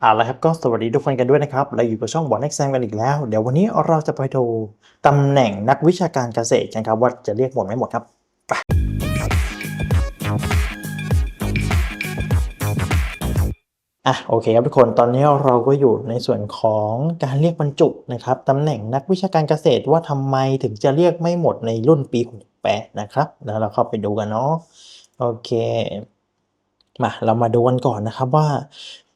เอาละครับก็สวัสดีทุกคนกันด้วยนะครับ เราอยู่กับช่องบอลเอ็กซ์แซมกันอีกแล้ว เดี๋ยววันนี้เราจะไปดูตำแหน่งนักวิชาการเกษตรกันครับ ว่าจะเรียกหมดไม่หมดครับอะโอเคครับทุกคนตอนนี้เราก็อยู่ในส่วนของการเรียกบรรจุนะครับตำแหน่งนักวิชาการเกษตรว่าทำไมถึงจะเรียกไม่หมดในรุ่นปี 68 นะครับ แล้วเราเข้าไปดูกันเนาะโอเค มาเรามาดูกันก่อนนะครับว่า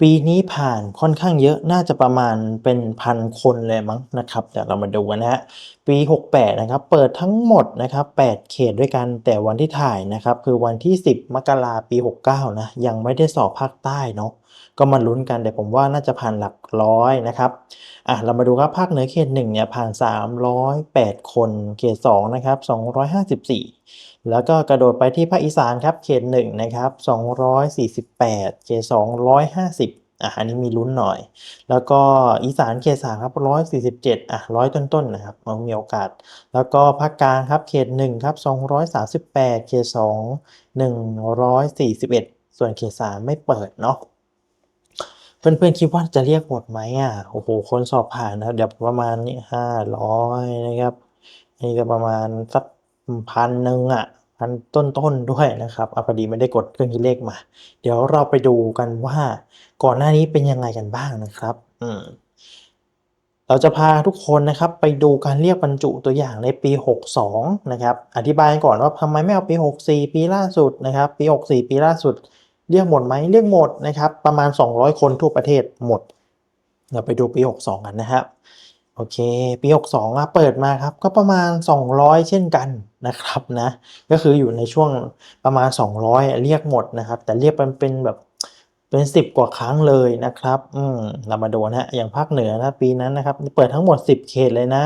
ปีนี้ผ่านค่อนข้างเยอะน่าจะประมาณเป็นพันคนเลยมั้งนะครับเดี๋ยวเรามาดูกันนะฮะปี 68 นะครับ เปิดทั้งหมดนะครับ 8 เขตด้วยกันแต่วันที่ถ่ายนะครับ คือวันที่ 10 มกราปี 69 นะ ยังไม่ได้สอบภาคใต้เนาะ ก็มาลุ้นกันแต่ผมว่าน่าจะผ่านหลักร้อยนะครับอะเรามาดูครับภาคเหนือเขต1เนี่ยผ่าน 308 คนเขต2นะครับ254 แล้วก็กระโดดไปที่ภาคอีสานครับเขตหนึ่งนะครับ248 เขต250อะอันนี้มีลุ้นหน่อย แล้วก็อีสานเขตสามครับ147อะร้อยต้นๆนนะครับมันมีโอกาส แล้วก็ภาคกลางครับเขตหนึ่งครับ238เขตสอง141ส่วนเขตสามไม่เปิดเนาะ เพื่อนๆคิดว่าจะเรียกหมดไหมอะโอ้โหคนสอบผ่านนะเดี๋ยวประมาณนี้ห้าร้อยนะครับอันี่ก็ประมาณสักพันหนึ่งอะพันต้นๆด้วยนะครับอะพอดีไม่ได้กดเครื่องคิดเลขมา เดี๋ยวเราไปดูกันว่าก่อนหน้านี้เป็นยังไงกันบ้างนะครับ อืมเราจะพาทุกคนนะครับไปดูการเรียกบรรจุตัวอย่างในปี 62 นะครับ อธิบายก่อนว่าทำไมไม่เอาปี 64 ปีล่าสุดนะครับ ปี 64 ปีล่าสุด เรียกหมดไหมเรียกหมดนะครับ ประมาณ 200 คนทั่วประเทศหมด เราไปดูปี 62 กันนะครับ โอเค ปี 62อะเปิดมาครับ ก็ประมาณ 200 เช่นกันนะครับนะ ก็คืออยู่ในช่วงประมาณ 200อะเรียกหมดนะครับ แต่เรียกเป็นเป็นแบบ เป็น 10 กว่าครั้งเลยนะครับ อืมเรามาดูนะฮะอย่างภาคเหนือนะปีนั้นนะครับ เปิดทั้งหมด 10 เขตเลยนะ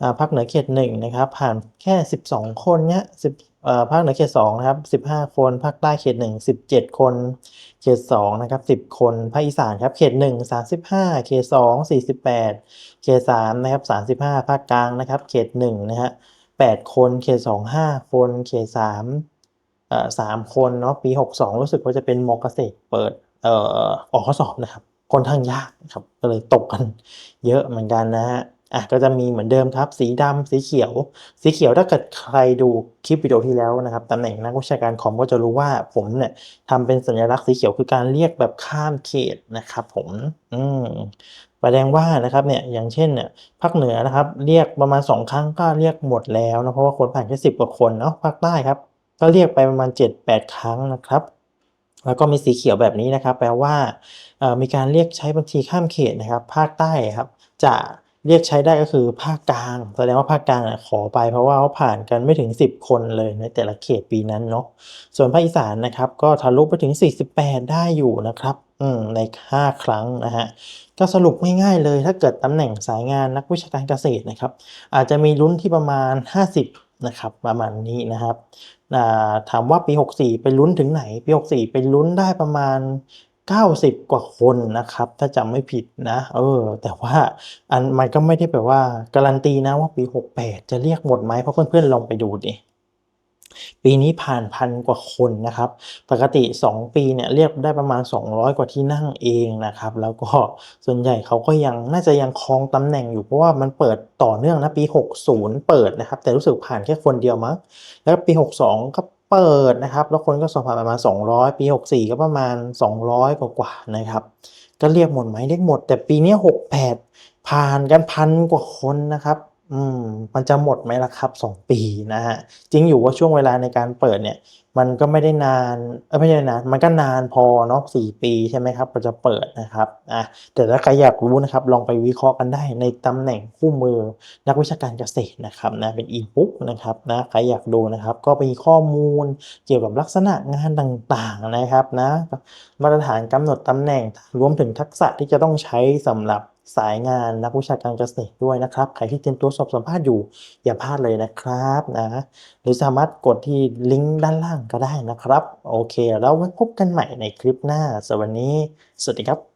อ่าภาคเหนือเขตหนึ่งนะครับผ่านแค่ 12 คนเนี้ยสิบอ่อภาคเหนือเขตสองนะครับ 15 คนภาคใต้เขตหนึ่ง17 คน เขตสองนะครับ10 คนภาคอีสานครับเขตหนึ่ง35 เขตสอง48 เขตสามนะครับ35 ภาคกลางนะครับ เขตหนึ่งนะฮะ8คนเขตสอง5คน เขตสามอ่อสามคนเนาะปี 62 รู้สึกว่าจะเป็นมอเกษตรเปิด ออกข้อสอบนะครับค่อนข้างยากนะครับก็เลยตกกันเยอะเหมือนกันนะฮะอะก็จะมีเหมือนเดิมครับ สีดำสีเขียว สีเขียวถ้าเกิดใครดูคลิปวิดีโอที่แล้วนะครับตำแหน่งนักวิชาการคอมก็จะรู้ว่าผมเนี่ยทำเป็นสัญลักษณ์สีเขียวคือการเรียกแบบข้ามเขตนะครับ ผมอืมแสดงว่านะครับเนี่ยอย่างเช่นเนี่ยภาคเหนือนะครับ เรียกประมาณสองครั้งก็เรียกหมดแล้วนะเพราะว่าคนผ่านแค่สิบกว่าคนเนาะภาคใต้ครับ ก็เรียกไปประมาณเจ็ดแปดครั้งนะครับ แล้วก็มีสีเขียวแบบนี้นะครับ แปลว่ามีการเรียกใช้บัญชีข้ามเขตนะครับ ภาคใต้ครับ จะเรียกใช้ได้ก็คือภาคกลาง แสดงว่าภาคกลางขอไปเพราะว่าเขาผ่านกันไม่ถึง 10 คนเลยในแต่ละเขตปีนั้นเนาะ ส่วนภาคอีสานนะครับ ก็ทะลุไปถึง 48 ได้อยู่นะครับอืใน 5 ครั้งนะฮะ ก็สรุปง่ายๆเลย ถ้าเกิดตำแหน่งสายงานนักวิชาการเกษตรนะครับ อาจจะมีลุ้นที่ประมาณ 50 นะครับประมาณนี้นะครับถามว่าปี 64 ไปลุ้นถึงไหน ปี 64 ไปลุ้นได้ประมาณ 90 กว่าคนนะครับ ถ้าจำไม่ผิดนะเออแต่ว่าอันมันก็ไม่ได้แปลว่าการันตีนะว่าปี 68 จะเรียกหมดไหมเพราะเพื่อนๆลองไปดูดิ ปีนี้ผ่านพันกว่าคนนะครับ ปกติ 2 ปีเนี่ยเรียกได้ประมาณ 200 กว่าที่นั่งเองนะครับ แล้วก็ส่วนใหญ่เขาก็ยังน่าจะยังครองตำแหน่งอยู่เพราะว่ามันเปิดต่อเนื่องนะปี 60 เปิดนะครับ แต่รู้สึกผ่านแค่คนเดียวมั้งแล้วปี 62 ก็เปิดนะครับ แล้วคนก็สอบผ่านประมาณ 200 ปี 64 ก็ประมาณ 200 กว่าๆนะครับ ก็เรียกหมดไหมเรียกหมด แต่ปีนี้ 68 ผ่านกันพันกว่าคนนะครับ อืมมันจะหมดไหมล่ะครับ 2 ปีนะฮะจริงอยู่ว่าช่วงเวลาในการเปิดเนี่ย มันก็ไม่ได้นานเอ้ยไม่ใช่นานมันก็นานพอเนาะ4ปีใช่ไหมครับกว่าจะเปิดนะครับอะแต่ถ้าใครอยากรู้นะครับ ลองไปวิเคราะห์กันได้ในตำแหน่งคู่มือนักวิชาการเกษตรนะครับนะเป็นอีบุ๊กนะครับนะใครอยากดูนะครับ ก็มีข้อมูลเกี่ยวกับลักษณะงานต่างๆนะครับนะมาตรฐานกำหนดตำแหน่งรวมถึงทักษะที่จะต้องใช้สำหรับ สายงานนักวิชาการเกษตรด้วยนะครับ ใครที่เตรียมตัวสอบสัมภาษณ์อยู่ อย่าพลาดเลยนะครับนะหรือสามารถกดที่ลิงก์ด้านล่างก็ได้นะครับ โอเค แล้วไว้พบกันใหม่ในคลิปหน้าสำหรับวันนี้สวัสดีครับ